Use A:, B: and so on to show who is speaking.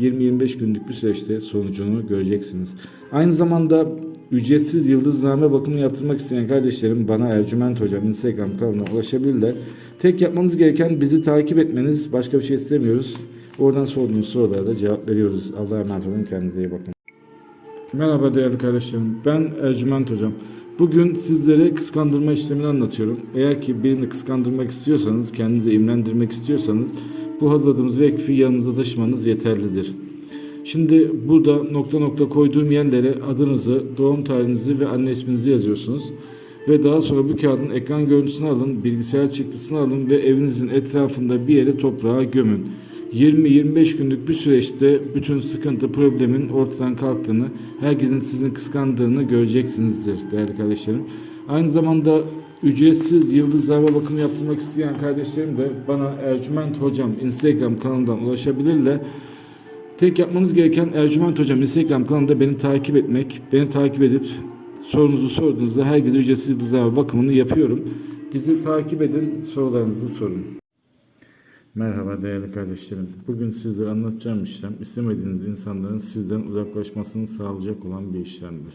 A: 20-25 günlük bir süreçte sonucunu göreceksiniz. Aynı zamanda ücretsiz yıldızname bakımı yaptırmak isteyen kardeşlerim bana Ercüment Hocam Instagram kanalına ulaşabilirler. Tek yapmanız gereken bizi takip etmeniz. Başka bir şey istemiyoruz. Oradan sorduğunuz sorulara da cevap veriyoruz. Allah'a emanet olun. Kendinize iyi bakın. Merhaba değerli kardeşlerim. Ben Ercüment Hocam. Bugün sizlere kıskandırma işlemini anlatıyorum. Eğer ki birini kıskandırmak istiyorsanız, kendinizi imrendirmek istiyorsanız bu hazırladığımız vekfi yanınızda taşımanız yeterlidir. Şimdi burada nokta nokta koyduğum yerlere adınızı, doğum tarihinizi ve anne isminizi yazıyorsunuz. Ve daha sonra bu kağıdın ekran görüntüsünü alın, bilgisayar çıktısını alın ve evinizin etrafında bir yere toprağa gömün. 20-25 günlük bir süreçte bütün sıkıntı, problemin ortadan kalktığını, herkesin sizin kıskandığını göreceksinizdir değerli kardeşlerim. Aynı zamanda ücretsiz yıldız zarfa bakımı yaptırmak isteyen kardeşlerim de bana Ercüment Hocam Instagram kanalından ulaşabilirler. Tek yapmanız gereken Ercüment Hocam Instagram kanalında beni takip etmek. Beni takip edip sorunuzu sorduğunuzda herkese ücretsiz yıldız zarfa bakımını yapıyorum. Bizi takip edin, sorularınızı sorun. Merhaba değerli kardeşlerim. Bugün sizlere anlatacağım işlem istemediğiniz insanların sizden uzaklaşmasını sağlayacak olan bir işlemdir.